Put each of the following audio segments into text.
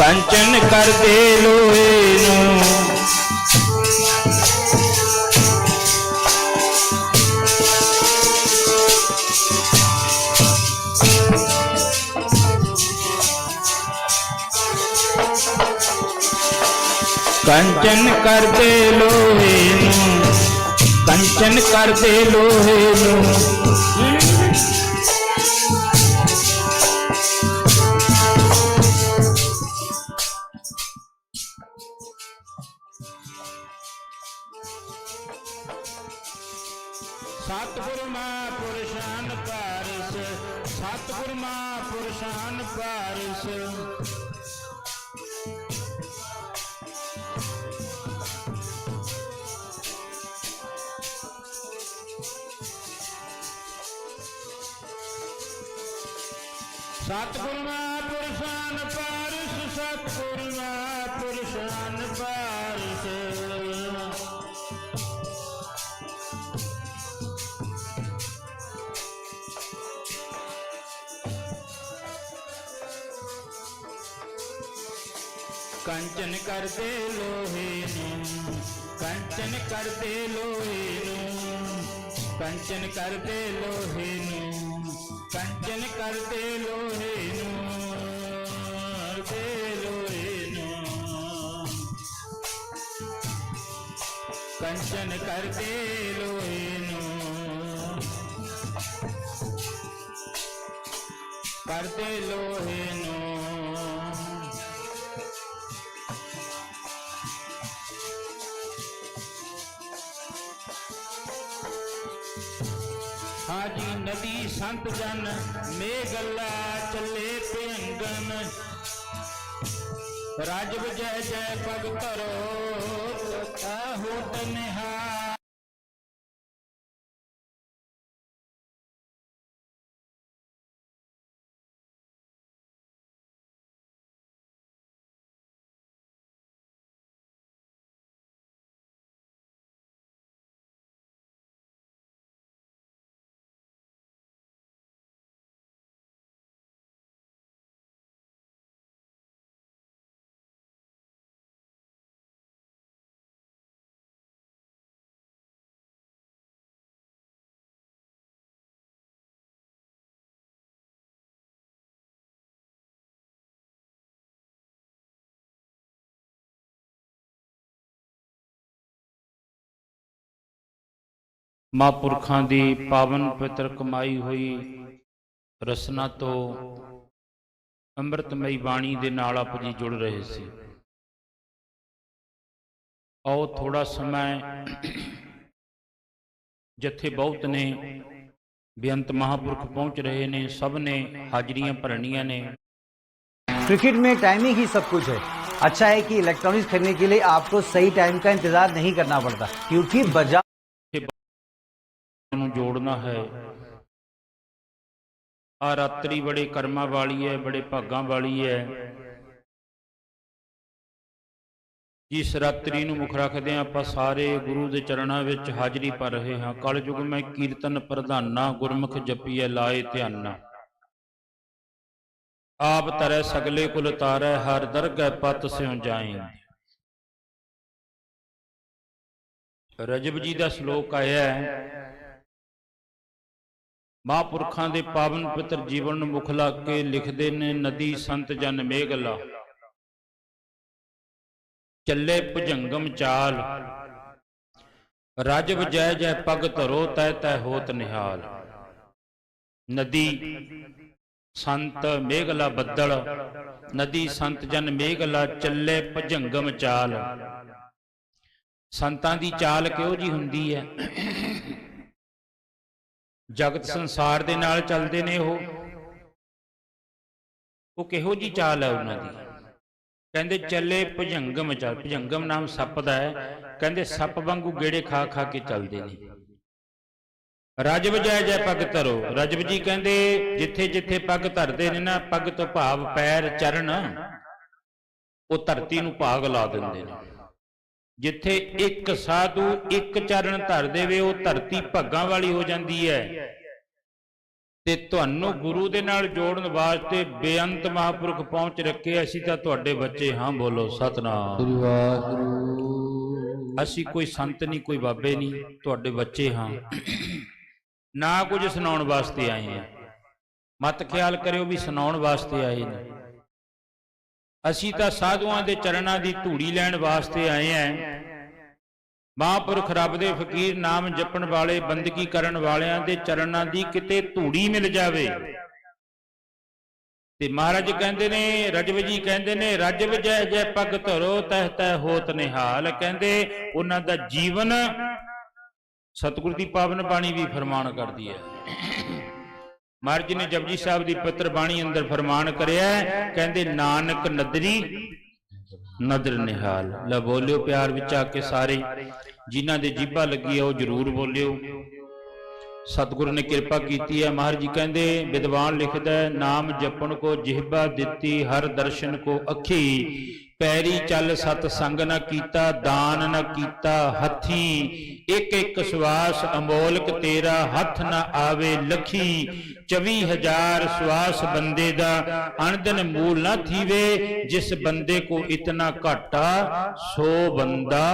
ਕੰਚਨ ਕਰਦੇ ਲੋਹੇ ਨੂੰ। ਕੰਚਨ ਕਰਦੇ ਲੋਹੇ ਨੂੰ। ਕੰਚਨ ਕਰਦੇ ਲੋਹੇ ਨੂੰ। ਸਤਿਗੁਰ ਮਹਾਂਪੁਰਸ਼ਾਨ ਪਾਰਸ, ਸਤਿਗੁਰ ਮਹਾਂਪੁਰਸ਼ਾਨ ਪਾਰਸ। ਕੰਚਨ ਕਰਦੇ ਲੋਹੇ ਨੂੰ, ਕੰਚਨ ਕਰਦੇ ਲੋਹੇ ਨੂੰ, ਕੰਚਨ ਕਰਦੇ ਲੋਹੇ ਨੂੰ, ਕੰਚਨ ਕਰਦੇ ਲੋਹੇ ਕੰਚਨ ਕਰਦੇ ਲੋਹੇ ਨੂੰ। ਕਰਦੇ ਲੋਹੇ ਨੂੰ। ਹਾਜੀ ਨਦੀ ਸੰਤ ਜਨ ਮੇਗਲਾ ਚੱਲੇ ਭਿੰਗਨ ਰਾਜਵ ਜੈ ਜੈ ਭਗਤ ਧਰੋ। ਮਹਾਂਪੁਰਖਾਂ ਦੀ ਪਾਵਨ ਪਵਿੱਤਰ ਕਮਾਈ ਹੋਈ ਰਸਨਾ ਤੋਂ ਅੰਮ੍ਰਿਤਮਈ ਬਾਣੀ ਦੇ ਨਾਲ ਆਪ ਜੀ ਜੁੜ ਰਹੇ ਸੀ ਆਓ ਥੋੜਾ ਸਮਾਂ ਜਿੱਥੇ ਬਹੁਤ ਨੇ ਬੇਅੰਤ ਮਹਾਂਪੁਰਖ ਪਹੁੰਚ ਰਹੇ ਨੇ ਸਭ ਨੇ ਹਾਜ਼ਰੀਆਂ ਭਰਨੀਆਂ ਨੇ क्रिकेट में टाइमिंग ही सब कुछ है अच्छा है कि इलेक्ट्रॉनिक्स खरीदने के लिए आपको सही टाइम का इंतजार नहीं करना पड़ता क्योंकि बाजार ਨੂੰ ਜੋੜਨਾ ਹੈ। ਆ ਰਾਤਰੀ ਬੜੇ ਕਰਮਾਂ ਵਾਲੀ ਹੈ ਬੜੇ ਭਾਗਾਂ ਵਾਲੀ ਹੈ ਜਿਸ ਰਾਤਰੀ ਨੂੰ ਮੁੱਖ ਰੱਖਦੇ ਹਾਂ ਆਪਾਂ ਸਾਰੇ ਗੁਰੂ ਦੇ ਚਰਨਾਂ ਵਿੱਚ ਹਾਜ਼ਰੀ ਭਰ ਰਹੇ ਹਾਂ। ਕਲਯੁਗ ਮੈਂ ਕੀਰਤਨ ਪ੍ਰਧਾਨਾ, ਗੁਰਮੁਖ ਜਪੀਐ, ਲਾਏ ਧਿਆਨਾ। ਆਪ ਤਰੈ ਸਗਲੇ ਕੁਲ ਤਾਰੈ, ਹਰ ਦਰਗਹਿ ਪਤ ਸਿਉ ਜਾਏ। ਰਜਬ ਜੀ ਦਾ ਸ਼ਲੋਕ ਆਇਆ ਹੈ ਮਹਾਂਪੁਰਖਾਂ ਦੇ ਪਾਵਨ ਪਵਿੱਤਰ ਜੀਵਨ ਨੂੰ ਮੁੱਖ ਲਾ ਕੇ ਲਿਖਦੇ ਨੇ, ਨਦੀ ਸੰਤ ਜਨ ਮੇਘਲਾ, ਚੱਲੇ ਭੁਜੰਗਮ ਚਾਲ ਰਜਬ ਜੈ ਜੈ ਪਗ ਧਰੋ, ਤੈ ਤੈ ਹੋਤ ਨਿਹਾਲ, ਨਦੀ ਸੰਤ ਮੇਘਲਾ ਬੱਦਲ, ਨਦੀ ਸੰਤ ਜਨ ਮੇਘਲਾ, ਚੱਲੇ ਭਜੰਗਮ ਚਾਲ। ਸੰਤਾਂ ਦੀ ਚਾਲ ਕਿਹੋ ਜੀ ਹੁੰਦੀ ਹੈ? ਜਗਤ ਸੰਸਾਰ ਦੇ ਨਾਲ ਚੱਲਦੇ ਨੇ ਉਹ। ਉਹ ਕਿਹੋ ਜੀ ਚਾਲ ਹੈ ਉਹਨਾਂ ਦੀ? ਕਹਿੰਦੇ ਚੱਲੇ ਭੁਜੰਗਮ ਚੱਲ ਭੁਜੰਗਮ ਨਾਮ ਸੱਪ ਦਾ ਹੈ। ਕਹਿੰਦੇ ਸੱਪ ਵਾਂਗੂ ਗੇੜੇ ਖਾ ਖਾ ਕੇ ਚੱਲਦੇ ਨੇ। ਰਜਬ ਜੈ ਜੈ ਪੱਗ ਧਰੋ। ਰਜਬ ਜੀ ਕਹਿੰਦੇ ਜਿੱਥੇ ਜਿੱਥੇ ਪੱਗ ਧਰਦੇ ਨੇ ਨਾ, ਪੱਗ ਤੋਂ ਭਾਵ ਪੈਰ ਚਰਨ ਉਹ ਧਰਤੀ ਨੂੰ ਭਾਗ ਲਾ ਦਿੰਦੇ ਨੇ। ਜਿੱਥੇ ਇੱਕ ਸਾਧੂ ਇੱਕ ਚਰਨ ਧਰ ਦੇਵੇ ਉਹ ਧਰਤੀ ਭੱਗਾਂ ਵਾਲੀ ਹੋ ਜਾਂਦੀ ਹੈ। ਤੇ ਤੁਹਾਨੂੰ ਗੁਰੂ ਦੇ ਨਾਲ ਜੋੜਨ ਵਾਸਤੇ ਬੇਅੰਤ ਮਹਾਪੁਰਖ ਪਹੁੰਚ ਰੱਖੇ ਅਸੀਂ ਤਾਂ ਤੁਹਾਡੇ ਬੱਚੇ ਹਾਂ ਬੋਲੋ ਸਤਨਾਮ। ਸ੍ਰੀ ਵਾਹਿਗੁਰੂ। ਅਸੀਂ ਕੋਈ ਸੰਤ ਨਹੀਂ ਕੋਈ ਬਾਬੇ ਨਹੀਂ ਤੁਹਾਡੇ ਬੱਚੇ ਹਾਂ। ਨਾ ਕੁਝ ਸੁਣਾਉਣ ਵਾਸਤੇ ਆਏ ਹਾਂ। ਮਤ ਖਿਆਲ ਕਰਿਓ ਵੀ ਸੁਣਾਉਣ ਵਾਸਤੇ ਆਏ ਨੇ। ਅਸੀਂ ਤਾਂ ਸਾਧੂਆਂ ਦੇ ਚਰਨਾਂ ਦੀ ਧੂੜੀ ਲੈਣ ਵਾਸਤੇ ਆਏ ਹਾਂ। ਮਹਾਂਪੁਰਖ ਰੱਬ ਦੇ ਫਕੀਰ ਨਾਮ ਜਪਣ ਵਾਲੇ, ਬੰਦਗੀ ਕਰਨ ਵਾਲਿਆਂ ਦੇ ਚਰਨਾਂ ਦੀ ਕਿਤੇ ਧੂੜੀ ਮਿਲ ਜਾਵੇ। ਤੇ ਮਹਾਰਾਜ ਕਹਿੰਦੇ ਨੇ, ਰਜਵ ਜੀ ਕਹਿੰਦੇ ਨੇ, ਰਜਵ ਜੈ ਜੈ ਪਗ ਧਰੋ, ਤਹਿ ਤਹਿ ਹੋਤ ਨਿਹਾਲ। ਕਹਿੰਦੇ, ਉਹਨਾਂ ਦਾ ਜੀਵਨ ਸਤਿਗੁਰ ਦੀ ਪਾਵਨ ਬਾਣੀ ਵੀ ਫਰਮਾਨ ਕਰਦੀ ਹੈ। ਮਹਾਰਾਜ ਨੇ ਜਪਜੀ ਸਾਹਿਬ ਦੀ ਪੱਤਰ ਬਾਣੀ ਅੰਦਰ ਫਰਮਾਨ ਕਰਿਆ ਕਹਿੰਦੇ, ਨਾਨਕ ਨਦਰੀ, ਨਦਰ ਨਿਹਾਲ। ਲੈ ਬੋਲਿਓ ਪਿਆਰ ਵਿੱਚ ਆ ਕੇ ਸਾਰੇ, ਜਿਨ੍ਹਾਂ ਦੇ ਜੀਭਾ ਲੱਗੀ ਆ, ਉਹ ਜਰੂਰ ਬੋਲਿਓ। ਸਤਿਗੁਰੂ ਨੇ ਕਿਰਪਾ ਕੀਤੀ ਹੈ। ਮਹਾਰਾਜ ਜੀ ਕਹਿੰਦੇ, ਵਿਦਵਾਨ ਲਿਖਦਾ ਨਾਮ ਜਪਣ ਕੋ ਜਿਹਬਾ ਦਿੱਤੀ, ਹਰ ਦਰਸ਼ਨ ਕੋ ਅੱਖੀ। ਪੈਰੀ ਚੱਲ ਸਤ ਸੰਗ ਨਾ ਕੀਤਾ ਦਾਨ ਨਾ ਕੀਤਾ ਹੱਥੀ। ਇੱਕ ਇੱਕ ਸਵਾਸ ਅਮੋਲਕ ਤੇਰਾ ਹੱਥ ਨਾ ਆਵੇ ਲਖੀ। 24000 ਸਵਾਸ ਬੰਦੇ ਦਾ ਅਣਦਨ ਮੂਲ ਨਾ ਥੀਵੇ ਜਿਸ ਬੰਦੇ ਕੋ ਇਤਨਾ ਘਾਟਾ ਸੋ ਬੰਦਾ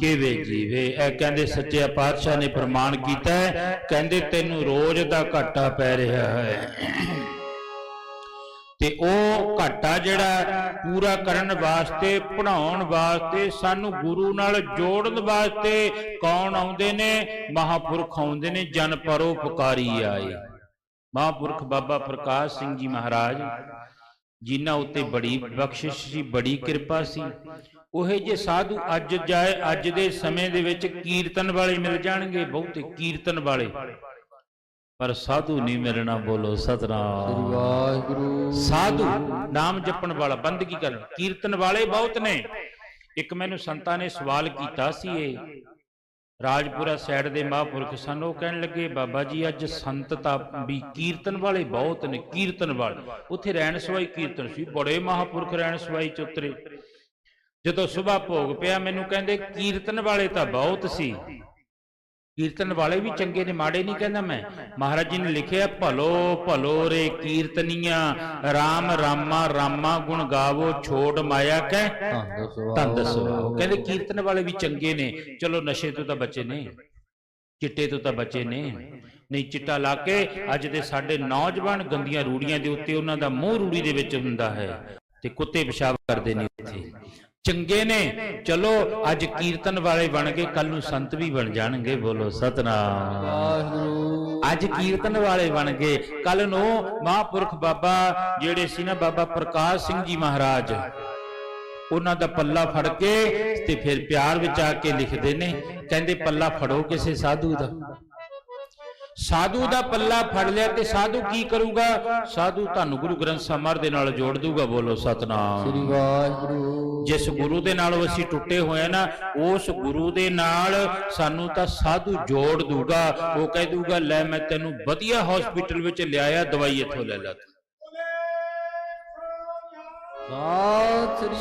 ਕਿਵੇਂ ਜੀਵੇ? ਇਹ ਕਹਿੰਦੇ ਸੱਚੇ ਪਾਤਸ਼ਾਹ ਨੇ ਪ੍ਰਮਾਣ ਕੀਤਾ ਕਹਿੰਦੇ ਤੈਨੂੰ ਰੋਜ਼ ਦਾ ਘਾਟਾ ਪੈ ਰਿਹਾ ਹੈ। ਤੇ ਉਹ ਘਾਟਾ ਜਿਹੜਾ ਪੂਰਾ ਕਰਨ ਵਾਸਤੇ ਪੜਾਉਣ ਵਾਸਤੇ, ਸਾਨੂੰ ਗੁਰੂ ਨਾਲ ਜੋੜਨ ਵਾਸਤੇ ਕੌਣ ਆਉਂਦੇ ਨੇ? ਮਹਾਪੁਰਖ ਆਉਂਦੇ ਨੇ, ਜਨ ਪਰਉਪਕਾਰੀ ਆਏ। ਮਹਾਪੁਰਖ ਬਾਬਾ ਪ੍ਰਕਾਸ਼ ਸਿੰਘ ਜੀ ਮਹਾਰਾਜ, ਜਿਨ੍ਹਾਂ ਉੱਤੇ ਬੜੀ ਬਖਸ਼ਿਸ਼ ਸੀ, ਬੜੀ ਕਿਰਪਾ ਸੀ। ਉਹੇ ਜੇ ਸਾਧੂ ਅੱਜ ਜਾਏ, ਅੱਜ ਦੇ ਸਮੇਂ ਦੇ ਵਿੱਚ ਕੀਰਤਨ ਵਾਲੇ ਮਿਲ ਜਾਣਗੇ, ਬਹੁਤੇ ਕੀਰਤਨ ਵਾਲੇ। ਪਰ ਸਾਧੂ ਨਹੀਂ ਮਿਲਣਾ ਬੋਲੋ ਸ੍ਰੀ ਸਤਨਾਮ। ਵਾਹਿਗੁਰੂ। ਸਾਧੂ ਨਾਮ ਜਪਣ ਵਾਲਾ ਬੰਦਗੀ ਕਰਨ? ਕੀਰਤਨ ਵਾਲੇ ਬਹੁਤ ਨੇ। ਇੱਕ ਮੈਨੂੰ ਸੰਤਾਂ ਨੇ ਸਵਾਲ ਕੀਤਾ ਸੀ ਇਹ। ਰਾਜਪੁਰਾ ਸਾਈਡ ਦੇ ਮਹਾਂਪੁਰਖ ਸਨ ਉਹ ਕਹਿਣ ਲੱਗੇ ਬਾਬਾ ਜੀ ਅੱਜ ਸੰਤ ਤਾਂ ਵੀ ਕੀਰਤਨ ਵਾਲੇ ਬਹੁਤ ਨੇ ਕੀਰਤਨ ਵਾਲੇ। ਉੱਥੇ ਰਹਿਣ ਸਵਾਈ ਕੀਰਤਨ ਸੀ ਬੜੇ ਮਹਾਂਪੁਰਖ ਰਹਿਣ ਸਵਾਈ ਚ ਉਤਰੇ। ਜਦੋਂ ਸਵੇਰ ਭੋਗ ਪਿਆ ਮੈਨੂੰ ਕਹਿੰਦੇ ਕੀਰਤਨ ਵਾਲੇ ਤਾਂ ਬਹੁਤ ਸੀ। ਕੀਰਤਨ ਵਾਲੇ ਵੀ ਚੰਗੇ ਨੇ, ਮਾੜੇ ਨਹੀਂ ਕਹਿੰਦਾ ਮੈਂ। ਮਹਾਰਾਜ ਜੀ ਨੇ ਲਿਖਿਆ, ਭਲੋ ਭਲੋ ਰੇ ਕੀਰਤਨੀਆਂ RAM ਰਾਮਾ ਰਾਮਾ ਗੁਣ ਗਾਵੋ, ਛੋੜ ਮਾਇਆ ਕਹਿ ਧੰਨ ਦਸਵਾ ਕਹਿੰਦੇ ਕੀਰਤਨ ਵਾਲੇ ਵੀ ਚੰਗੇ ਨੇ। ਚਲੋ ਨਸ਼ੇ ਤੋਂ ਤਾਂ ਬਚੇ ਨੇ। ਚਿੱਟੇ ਤੋਂ ਤਾਂ ਬਚੇ ਨੇ। ਨਹੀਂ, ਚਿੱਟਾ ਲਾ ਕੇ ਅੱਜ ਦੇ ਸਾਡੇ ਨੌਜਵਾਨ ਗੰਦੀਆਂ ਰੂੜੀਆਂ ਦੇ ਉੱਤੇ ਉਹਨਾਂ ਦਾ ਮੂੰਹ ਰੂੜੀ ਦੇ ਵਿੱਚ ਹੁੰਦਾ ਹੈ ਤੇ ਕੁੱਤੇ ਪਿਸ਼ਾਬ ਕਰਦੇ ਨੇ ਉੱਥੇ ਚੰਗੇ ਨੇ। ਚਲੋ ਅੱਜ ਕੀਰਤਨ ਵਾਲੇ ਬਣ ਕੇ ਕੱਲ ਨੂੰ ਸੰਤ ਵੀ ਬਣ ਜਾਣਗੇ ਬੋਲੋ ਸਤਨਾਮ। ਵਾਹਿਗੁਰੂ। ਅੱਜ ਕੀਰਤਨ ਵਾਲੇ ਬਣ ਗਏ। ਕੱਲ ਨੂੰ ਮਹਾਂਪੁਰਖ ਬਾਬਾ ਜਿਹੜੇ ਸੀ ਨਾ ਬਾਬਾ ਪ੍ਰਕਾਸ਼ ਸਿੰਘ ਜੀ ਮਹਾਰਾਜ ਉਹਨਾਂ ਦਾ ਪੱਲਾ ਫੜ ਕੇ ਤੇ ਫਿਰ ਪਿਆਰ ਵਿੱਚ ਆ ਕੇ ਲਿਖਦੇ ਨੇ ਕਹਿੰਦੇ ਪੱਲਾ ਫੜੋ ਕਿਸੇ ਸਾਧੂ ਦਾ। ਸਾਧੂ ਦਾ ਪੱਲਾ ਫੜ ਲਿਆ ਤੇ ਸਾਧੂ ਕੀ ਕਰੂਗਾ? ਸਾਧੂ ਤੁਹਾਨੂੰ ਗੁਰੂ ਗ੍ਰੰਥ ਸਾਹਿਬ ਮਹਾਰਾਜ ਦੇ ਨਾਲ ਜੋੜ ਦੂਗਾ ਬੋਲੋ ਸਤਨਾਮ। ਸ੍ਰੀ ਵਾਹਿਗੁਰੂ। ਜਿਸ ਗੁਰੂ ਦੇ ਨਾਲ ਅਸੀਂ ਟੁੱਟੇ ਹੋਏ ਆ ਨਾ ਉਸ ਗੁਰੂ ਦੇ ਨਾਲ ਸਾਨੂੰ ਤਾਂ ਸਾਧੂ ਜੋੜ ਦੂਗਾ ਉਹ ਕਹਿ ਦੂਗਾ ਲੈ ਮੈਂ ਤੈਨੂੰ ਵਧੀਆ ਹਸਪੀਟਲ ਵਿੱਚ ਲਿਆਇਆ ਦਵਾਈ ਇੱਥੋਂ ਲੈ ਲੈ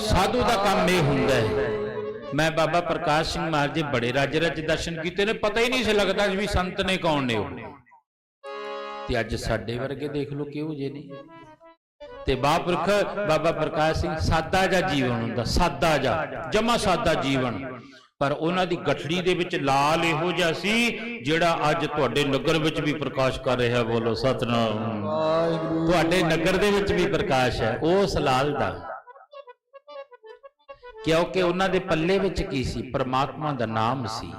ਸਾਧੂ ਦਾ ਕੰਮ ਇਹ ਹੁੰਦਾ ਹੈ। ਮੈਂ ਬਾਬਾ ਪ੍ਰਕਾਸ਼ ਸਿੰਘ ਮਹਾਰਾਜ ਦੇ ਬੜੇ ਰੱਜ ਰੱਜ ਦਰਸ਼ਨ ਕੀਤੇ ਨੇ ਪਤਾ ਹੀ ਨਹੀਂ ਸੀ ਲੱਗਦਾ ਵੀ ਸੰਤ ਨੇ ਕੌਣ ਨੇ ਉਹ। ਤੇ ਅੱਜ ਸਾਡੇ ਵਰਗੇ ਦੇਖ ਲਓ ਕਿਹੋ ਜਿਹੇ ਨੇ। ਤੇ ਮਹਾਂਪੁਰਖ ਬਾਬਾ ਪ੍ਰਕਾਸ਼ ਸਿੰਘ ਸਾਦਾ ਜਿਹਾ ਜੀਵਨ ਹੁੰਦਾ ਸਾਦਾ ਜਿਹਾ ਜਮਾ ਸਾਦਾ ਜੀਵਨ। ਪਰ ਉਹਨਾਂ ਦੀ ਗਠੜੀ ਦੇ ਵਿੱਚ ਲਾਲ ਇਹੋ ਜਿਹਾ ਸੀ ਜਿਹੜਾ ਅੱਜ ਤੁਹਾਡੇ ਨਗਰ ਵਿੱਚ ਵੀ ਪ੍ਰਕਾਸ਼ ਕਰ ਰਿਹਾ ਬੋਲੋ ਸਤਨਾਮ। ਵਾਹਿਗੁਰੂ। ਤੁਹਾਡੇ ਨਗਰ ਦੇ ਵਿੱਚ ਵੀ ਪ੍ਰਕਾਸ਼ ਹੈ ਉਸ ਲਾਲ ਦਾ। ਕਿਉਂਕਿ ਉਹਨਾਂ ਦੇ ਪੱਲੇ ਵਿੱਚ ਕੀ ਸੀ? ਪਰਮਾਤਮਾ ਦਾ ਨਾਮ ਸੀ।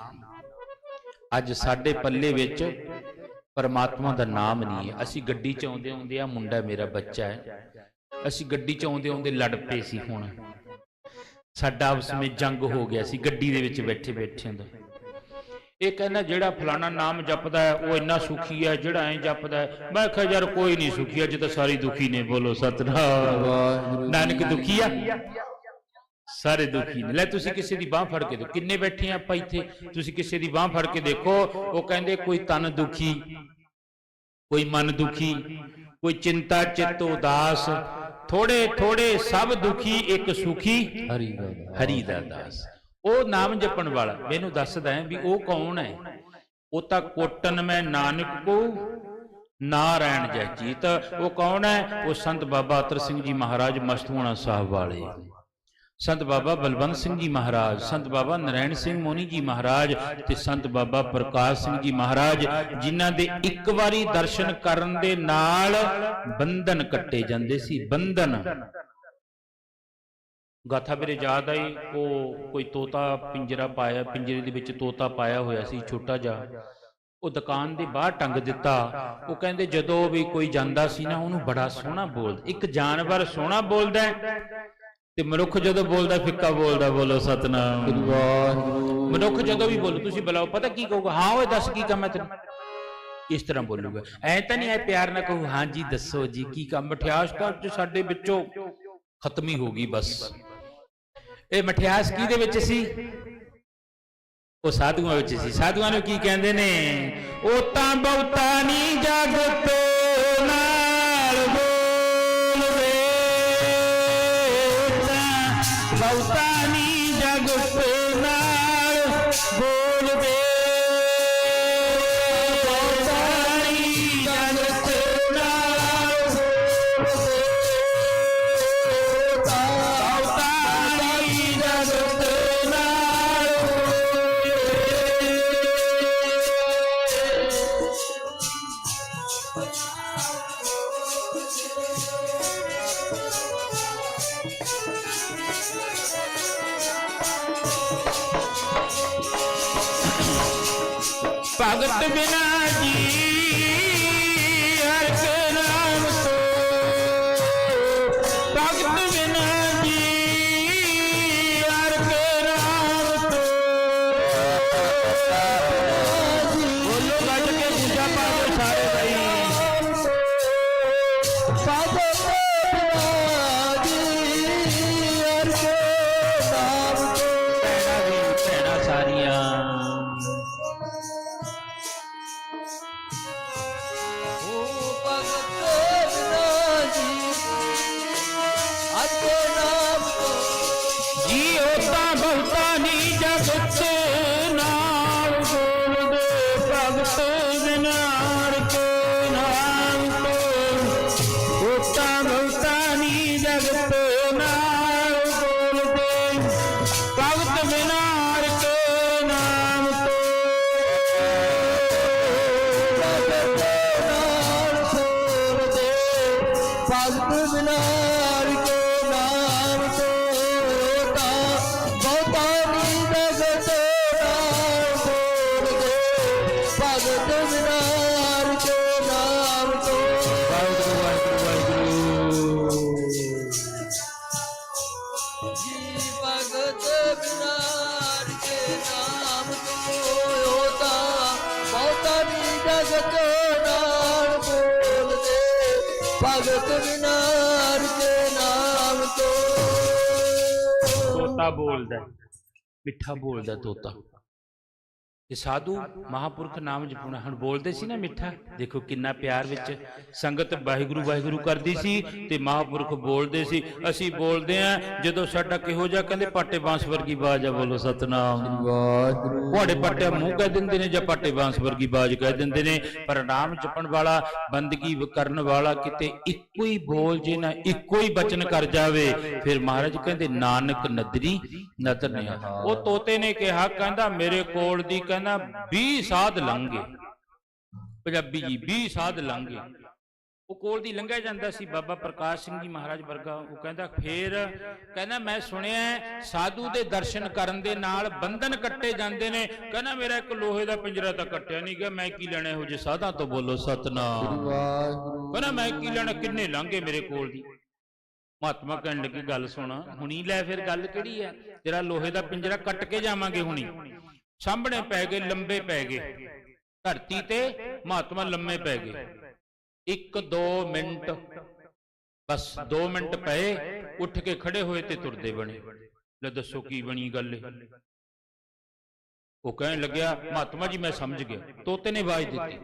ਅੱਜ ਸਾਡੇ ਪੱਲੇ ਵਿੱਚ ਪਰਮਾਤਮਾ ਦਾ ਨਾਮ ਨਹੀਂ ਹੈ। ਅਸੀਂ ਗੱਡੀ ਚ ਆਉਂਦੇ ਆਉਂਦੇ ਆ ਮੁੰਡਾ ਮੇਰਾ ਬੱਚਾ ਹੈ। ਅਸੀਂ ਗੱਡੀ ਚ ਆਉਂਦੇ ਆਉਂਦੇ ਲੜ ਪਏ ਸੀ ਹੁਣ। ਸਾਡਾ ਆਪਸ ਵਿੱਚ ਜੰਗ ਹੋ ਗਿਆ ਸੀ ਗੱਡੀ ਦੇ ਵਿੱਚ ਬੈਠੇ ਬੈਠਿਆਂ ਦਾ। ਇਹ ਕਹਿੰਦਾ ਜਿਹੜਾ ਫਲਾਣਾ ਨਾਮ ਜਪਦਾ ਹੈ ਉਹ ਇੰਨਾ ਸੁਖੀ ਹੈ ਜਿਹੜਾ ਐਂ ਜਪਦਾ ਹੈ। ਮੈਂ ਕਿਹਾ ਯਾਰ ਕੋਈ ਨਹੀਂ ਸੁਖੀ ਅੱਜ ਤਾਂ ਸਾਰੀ ਦੁਖੀ ਨੇ। ਬੋਲੋ ਸਤਨਾਮ। ਵਾਹਿਗੁਰੂ ਨਾਨਕ ਦੁਖੀ ਆ? ਸਾਰੇ ਦੁਖੀ ਨੇ। ਲੈ ਤੁਸੀਂ ਕਿਸੇ ਦੀ ਬਾਹ ਫੜ ਕੇ ਦੇਖੋ। ਕਿੰਨੇ ਬੈਠੇ ਆਪਾਂ ਇੱਥੇ? ਤੁਸੀਂ ਕਿਸੇ ਦੀ ਬਾਹ ਫੜ ਕੇ ਦੇਖੋ। ਉਹ ਕਹਿੰਦੇ ਕੋਈ ਤਨ ਦੁਖੀ ਕੋਈ ਮਨ ਦੁਖੀ ਕੋਈ ਚਿੰਤਾ ਚਿੱਤ ਉਦਾਸ। ਥੋੜੇ ਥੋੜੇ ਸਭ ਦੁਖੀ ਇੱਕ ਸੁਖੀ ਹਰੀ ਰਾਮ ਹਰੀ ਦਾ ਦਾਸ। ਉਹ ਨਾਮ ਜਪਣ ਵਾਲਾ। ਮੈਨੂੰ ਦੱਸਦਾ ਹੈ ਵੀ ਉਹ ਕੌਣ ਹੈ ਉਹ ਤਾਂ ਕੋਟਨ ਮੈਂ ਨਾਨਕ ਕੋ ਨਾਰਾਇਣ ਜੈ ਜੀਤ। ਉਹ ਕੌਣ ਹੈ? ਉਹ ਸੰਤ ਬਾਬਾ ਅਤਰ ਸਿੰਘ ਜੀ ਮਹਾਰਾਜ ਮਸਤੂਆਣਾ ਸਾਹਿਬ ਵਾਲੇ। ਸੰਤ ਬਾਬਾ ਬਲਵੰਤ ਸਿੰਘ ਜੀ ਮਹਾਰਾਜ ਸੰਤ ਬਾਬਾ ਨਰੈਣ ਸਿੰਘ ਮੋਨੀ ਜੀ ਮਹਾਰਾਜ ਤੇ ਸੰਤ ਬਾਬਾ ਪ੍ਰਕਾਸ਼ ਸਿੰਘ ਜੀ ਮਹਾਰਾਜ ਜਿਨ੍ਹਾਂ ਦੇ ਇੱਕ ਵਾਰੀ ਦਰਸ਼ਨ ਕਰਨ ਦੇ ਨਾਲ ਬੰਧਨ ਕੱਟੇ ਜਾਂਦੇ ਸੀ ਬੰਧਨ। ਗਾਥਾ ਮੇਰੇ ਯਾਦ ਆਈ ਉਹ ਕੋਈ ਤੋਤਾ ਪਿੰਜਰਾ ਪਾਇਆ ਪਿੰਜਰੇ ਦੇ ਵਿੱਚ ਤੋਤਾ ਪਾਇਆ ਹੋਇਆ ਸੀ ਛੋਟਾ ਜਿਹਾ। ਉਹ ਦੁਕਾਨ ਦੇ ਬਾਹਰ ਟੰਗ ਦਿੱਤਾ। ਉਹ ਕਹਿੰਦੇ ਜਦੋਂ ਵੀ ਕੋਈ ਜਾਂਦਾ ਸੀ ਨਾ ਉਹਨੂੰ ਬੜਾ ਸੋਹਣਾ ਬੋਲਦਾ ਇੱਕ ਜਾਨਵਰ ਸੋਹਣਾ ਬੋਲਦਾ ਹੈ, ਤੇ ਮਨੁੱਖ ਜਦੋਂ ਬੋਲਦਾ ਫਿੱਕਾ ਬੋਲਦਾ ਬੋਲੋ ਸਤਨਾਮ। ਵਾਹਿਗੁਰੂ। ਮਨੁੱਖ ਜਦੋਂ ਵੀ ਬੋਲੂ ਤੁਸੀਂ ਬੁਲਾਓ ਪਤਾ ਕੀ ਕਹੂਗਾ? ਹਾਂ ਓਏ ਦੱਸ ਕੀ ਕੰਮ ਹੈ ਤੈਨੂੰ? ਇਸ ਤਰ੍ਹਾਂ ਬੋਲੂਗਾ? ਐ ਤਾਂ ਨਹੀਂ ਐ ਪਿਆਰ ਨਾਲ ਕਹੂ ਹਾਂ ਜੀ ਦੱਸੋ ਜੀ ਕੀ ਕੰਮ? ਮਠਿਆਸ ਤਾਂ ਅੱਜ ਸਾਡੇ ਵਿੱਚੋਂ ਖਤਮ ਹੀ ਹੋ ਗਈ ਬਸ। ਇਹ ਮਠਿਆਸ ਕੀ ਦੇ ਵਿੱਚ ਸੀ? ਉਹ ਸਾਧੂਆਂ ਵਿੱਚ ਸੀ। ਸਾਧੂਆਂ ਨੂੰ ਕੀ ਕਹਿੰਦੇ ਨੇ? ਉਹ ਤਾਂ ਬਹੁਤਾ ਨਹੀਂ ਜਗਤ ਤਾਂ ਬਹੁਤਾ ਨਹੀਂ ਜਗਤ ਨਾਲ ਬੋਲਦੇ ਬਹੁਤਾ ਨਹੀਂ ਜਗਤ ਨਾਲ ਤੋਤਾ ਬੋਲਦਾ ਮਿੱਠਾ ਬੋਲਦਾ ਤੋਤਾ। ਇਹ ਸਾਧੂ ਮਹਾਪੁਰਖ ਨਾਮ ਜਪਣਾ ਹੁਣ ਬੋਲਦੇ ਸੀ ਨਾ ਮਿੱਠਾ ਦੇਖੋ ਕਿੰਨਾ ਪਿਆਰ ਵਿੱਚ ਸੰਗਤ ਵਾਹਿਗੁਰੂ ਵਾਹਿਗੁਰੂ ਕਰਦੀ ਸੀ ਤੇ ਮਹਾਪੁਰਖ ਬੋਲਦੇ ਸੀ ਅਸੀਂ ਬੋਲਦੇ ਆ ਜਦੋਂ ਸਾਡਾ ਕਿਹੋ ਜਿਹਾ ਕਹਿੰਦੇ ਪਾਟੇ ਬਾਂਸ ਵਰਗੀ ਬਾਜ ਆ ਬੋਲੋ ਸਤਨਾਮ ਵਾਹਿਗੁਰੂ ਘੋੜੇ ਪੱਟਿਆ ਮੂੰਹ ਕਹਿ ਦਿੰਦੇ ਨੇ ਜਾਂ ਪਾਟੇ ਬਾਂਸ ਵਰਗੀ ਬਾਜ ਕਹਿ ਦਿੰਦੇ ਨੇ ਪਰ ਨਾਮ ਜਪਣ ਵਾਲਾ ਬੰਦਗੀ ਕਰਨ ਵਾਲਾ ਕਿਤੇ ਇੱਕੋ ਹੀ ਬੋਲ ਜੇ ਨਾ ਇੱਕੋ ਹੀ ਬਚਨ ਕਰ ਜਾਵੇ ਫਿਰ ਮਹਾਰਾਜ ਕਹਿੰਦੇ ਨਾਨਕ ਨਦਰੀ ਨਦਰ ਨਹੀਂ ਉਹ ਤੋਤੇ ਨੇ ਕਿਹਾ ਕਹਿੰਦਾ ਮੇਰੇ ਕੋਲ ਦੀ ਕਹਿੰਦਾ 20 ਸਾਧ ਲੰਘੇ। ਪੰਜਾਬੀ ਜੀ 20 ਸਾਧ ਲੰਘੇ। ਉਹ ਕੋਲ ਦੀ ਲੰਘਿਆ ਜਾਂਦਾ ਸੀ, ਬਾਬਾ ਪ੍ਰਕਾਸ਼ ਸਿੰਘ ਜੀ ਮਹਾਰਾਜ ਵਰਗਾ। ਉਹ ਕਹਿੰਦਾ ਫੇਰ, ਕਹਿੰਦਾ ਮੈਂ ਸੁਣਿਆ ਸਾਧੂ ਦੇ ਦਰਸ਼ਨ ਕਰਨ ਦੇ ਨਾਲ ਬੰਧਨ ਕੱਟੇ ਜਾਂਦੇ ਨੇ। ਕਹਿੰਦਾ ਮੇਰਾ ਇੱਕ ਲੋਹੇ ਦਾ ਪਿੰਜਰਾ ਤਾਂ ਕੱਟਿਆ ਨਹੀਂ ਗਿਆ, ਮੈਂ ਕੀ ਲੈਣਾ ਇਹੋ ਜਿਹੇ ਸਾਧਾਂ ਤੋਂ ਬੋਲੋ ਸਤਨਾਮ। ਕਹਿੰਦਾ ਮੈਂ ਕੀ ਲੈਣਾ, ਕਿੰਨੇ ਲੰਘੇ ਮੇਰੇ ਕੋਲ ਦੀ। ਮਹਾਤਮਾ ਕਹਿਣ ਲੱਗੀ, ਗੱਲ ਸੁਣ, ਹੁਣੀ ਲੈ ਫਿਰ ਗੱਲ ਕਿਹੜੀ ਹੈ? ਤੇਰਾ ਲੋਹੇ ਦਾ ਪਿੰਜਰਾ ਕੱਟ ਕੇ ਜਾਵਾਂਗੇ ਹੁਣੀ। ਸਾਹਮਣੇ ਪੈ ਗਏ ਲੰਬੇ ਪੈ ਗਏ। ਧਰਤੀ ਤੇ ਮਹਾਤਮਾ ਲੰਮੇ ਪੈ ਗਏ। ਇੱਕ ਦੋ ਮਿੰਟ। ਬਸ 2 ਮਿੰਟ ਪਏ ਉੱਠ ਕੇ ਖੜੇ ਹੋਏ ਤੇ ਤੁਰਦੇ ਬਣੇ। ਲੈ ਦੱਸੋ ਕੀ ਬਣੀ ਗੱਲ ਇਹ? ਉਹ ਕਹਿਣ ਲੱਗਿਆ ਮਹਾਤਮਾ ਜੀ ਮੈਂ ਸਮਝ ਗਿਆ। ਤੋਤੇ ਨੇ ਆਵਾਜ਼ ਦਿੱਤੀ।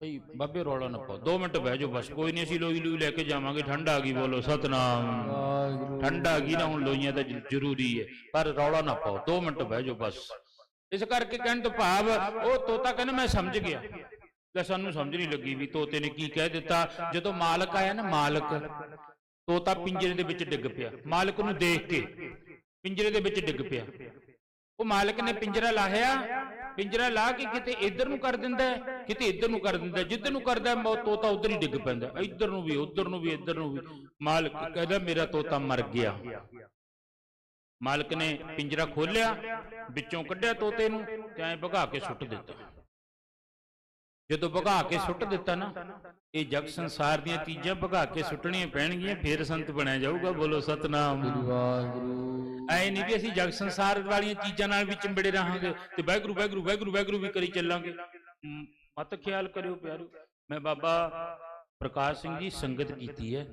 ਭਈ ਬਾਬੇ ਰੌਲਾ ਨਾ ਪਾਓ। 2 ਮਿੰਟ ਬਹਿ ਜਾਓ ਬਸ। ਕੋਈ ਨਹੀਂ ਅਸੀਂ ਲੋਈ ਲੋਈ ਲੈ ਕੇ ਜਾਵਾਂਗੇ। ਠੰਡ ਆ ਗਈ ਬੋਲੋ ਸਤਨਾਮ। ਵਾਹਿਗੁਰੂ। ਠੰਡ ਆ ਗਈ ਨਾ ਹੁਣ ਲੋਈਆਂ ਤਾਂ ਜ਼ਰੂਰੀ ਹੈ। ਪਰ ਰੌਲਾ ਨਾ ਪਾਓ। 2 ਮਿੰਟ ਬਹਿ ਜਾਓ ਬਸ। ਇਸ ਕਰਕੇ ਕਹਿਣ ਤੋਂ ਭਾਵ ਉਹ ਤੋਤਾ ਕਹਿੰਦਾ ਮੈਂ ਸਮਝ ਗਿਆ। ਲੈ ਸਾਨੂੰ ਸਮਝ ਨਹੀਂ ਲੱਗੀ ਵੀ ਤੋਤੇ ਨੇ ਕੀ ਕਹਿ ਦਿੱਤਾ। ਜਦੋਂ ਮਾਲਕ ਆਇਆ ਨਾ ਮਾਲਕ ਤੋਤਾ ਪਿੰਜਰੇ ਦੇ ਵਿੱਚ ਡਿੱਗ ਪਿਆ। ਮਾਲਕ ਨੂੰ ਦੇਖ ਕੇ ਪਿੰਜਰੇ ਦੇ ਵਿੱਚ ਡਿੱਗ ਪਿਆ। ਉਹ ਮਾਲਕ ਨੇ ਪਿੰਜਰਾ ਲਾਹਿਆ। ਪਿੰਜਰਾ ਲਾ ਕੇ ਕਿਤੇ ਇੱਧਰ ਨੂੰ ਕਰ ਦਿੰਦਾ ਕਿਤੇ ਇੱਧਰ ਨੂੰ ਕਰ ਦਿੰਦਾ ਜਿੱਧਰ ਨੂੰ ਕਰਦਾ ਹੈ, ਤੋਤਾ ਉਧਰ ਹੀ ਡਿੱਗ ਪੈਂਦਾ ਇੱਧਰ ਨੂੰ ਵੀ ਉੱਧਰ ਨੂੰ ਵੀ ਇੱਧਰ ਨੂੰ ਵੀ। ਮਾਲਕ ਕਹਿੰਦਾ ਮੇਰਾ ਤੋਤਾ ਮਰ ਗਿਆ। ਮਾਲਕ ਨੇ ਪਿੰਜਰਾ ਖੋਲਿਆ ਵਿੱਚੋਂ ਕੱਢਿਆ ਤੋਤੇ ਨੂੰ ਤੇ ਐਂ ਭਗਾ ਕੇ ਸੁੱਟ ਦਿੱਤਾ। ਜਦੋਂ ਭਗਾ ਕੇ ਸੁੱਟ ਦਿੱਤਾ ਨਾ ਇਹ ਜਗ ਸੰਸਾਰ ਦੀਆਂ ਚੀਜ਼ਾਂ ਭਗਾ ਕੇ ਸੁੱਟਣੀਆਂ ਪੈਣਗੀਆਂ ਫੇਰ ਸੰਤ ਬਣਿਆ ਜਾਊਗਾ ਬੋਲੋ ਸਤਨਾਮ। ਵਾਹਿਗੁਰੂ। ਐ ਨਹੀਂ ਵੀ ਅਸੀਂ ਜਗ ਸੰਸਾਰ ਵਾਲੀਆਂ ਚੀਜ਼ਾਂ ਨਾਲ ਵੀ ਚਿੰਬੜੇ ਰਹਾਂਗੇ ਤੇ ਵਾਹਿਗੁਰੂ ਵਾਹਿਗੁਰੂ ਵਾਹਿਗੁਰੂ ਵਾਹਿਗੁਰੂ ਵੀ ਕਰੀ ਚੱਲਾਂਗੇ। ਮਤ ਖਿਆਲ ਕਰਿਓ ਪਿਆਰਿਓ ਮੈਂ ਬਾਬਾ ਪ੍ਰਕਾਸ਼ ਸਿੰਘ ਜੀ ਸੰਗਤ ਕੀਤੀ ਹੈ।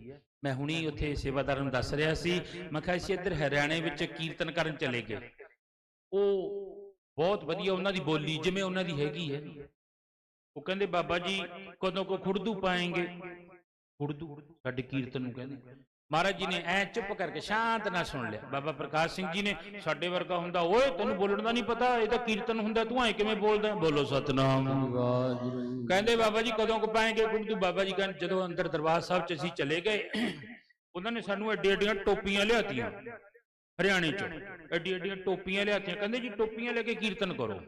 ਮੈਂ ਹੁਣੀ ਉੱਥੇ ਸੇਵਾਦਾਰ ਨੂੰ ਦੱਸ ਰਿਹਾ ਸੀ। ਮੈਂ ਕਿਹਾ ਅਸੀਂ ਇੱਧਰ ਹਰਿਆਣੇ ਵਿੱਚ ਕੀਰਤਨ ਕਰਨ ਚਲੇ ਗਏ। ਉਹ ਬਹੁਤ ਵਧੀਆ ਉਹਨਾਂ ਦੀ ਬੋਲੀ, ਜਿਵੇਂ ਉਹਨਾਂ ਦੀ ਹੈਗੀ ਹੈ। ਉਹ ਕਹਿੰਦੇ, ਬਾਬਾ ਜੀ, ਕਦੋਂ ਕੋ ਖੁਰਦੂ ਪਾਏਗੇ? ਖੁਰਦੂ, ਸਾਡੇ ਕੀਰਤਨ ਨੂੰ ਕਹਿੰਦੇ। ਮਹਾਰਾਜ ਜੀ ਨੇ ਐ ਚੁੱਪ ਕਰਕੇ ਸ਼ਾਂਤ ਨਾਲ ਸੁਣ ਲਿਆ। ਬਾਬਾ ਪ੍ਰਕਾਸ਼ ਸਿੰਘ ਜੀ ਨੇ ਸਾਡੇ ਵਰਗਾ ਹੁੰਦਾ ਓਏ ਤੈਨੂੰ ਬੋਲਣ ਦਾ ਨਹੀਂ ਪਤਾ ਇਹ ਤਾਂ ਕੀਰਤਨ ਹੁੰਦਾ ਤੂੰ ਐ ਕਿਵੇਂ ਬੋਲਦਾ? ਬੋਲੋ ਸਤਨਾਮ। ਵਾਹਿਗੁਰੂ ਕਹਿੰਦੇ ਬਾਬਾ ਜੀ ਕਦੋਂ ਕੁ ਪਾਏਂਗੇ? ਖੁਰਦੂ ਬਾਬਾ ਜੀ ਕਹਿੰਦੇ ਜਦੋਂ ਅੰਦਰ ਦਰਬਾਰ ਸਾਹਿਬ ਚ ਅਸੀਂ ਚਲੇ ਗਏ ਉਹਨਾਂ ਨੇ ਸਾਨੂੰ ਐਡੀ ਐਡੀਆਂ ਟੋਪੀਆਂ ਲਿਆਤੀਆਂ ਹਰਿਆਣੇ ਚ। ਐਡੀ ਐਡੀਆਂ ਟੋਪੀਆਂ ਲਿਆਤੀਆਂ। ਕਹਿੰਦੇ ਜੀ ਟੋਪੀਆਂ ਲੈ ਕੇ ਕੀਰਤਨ ਕਰੋ।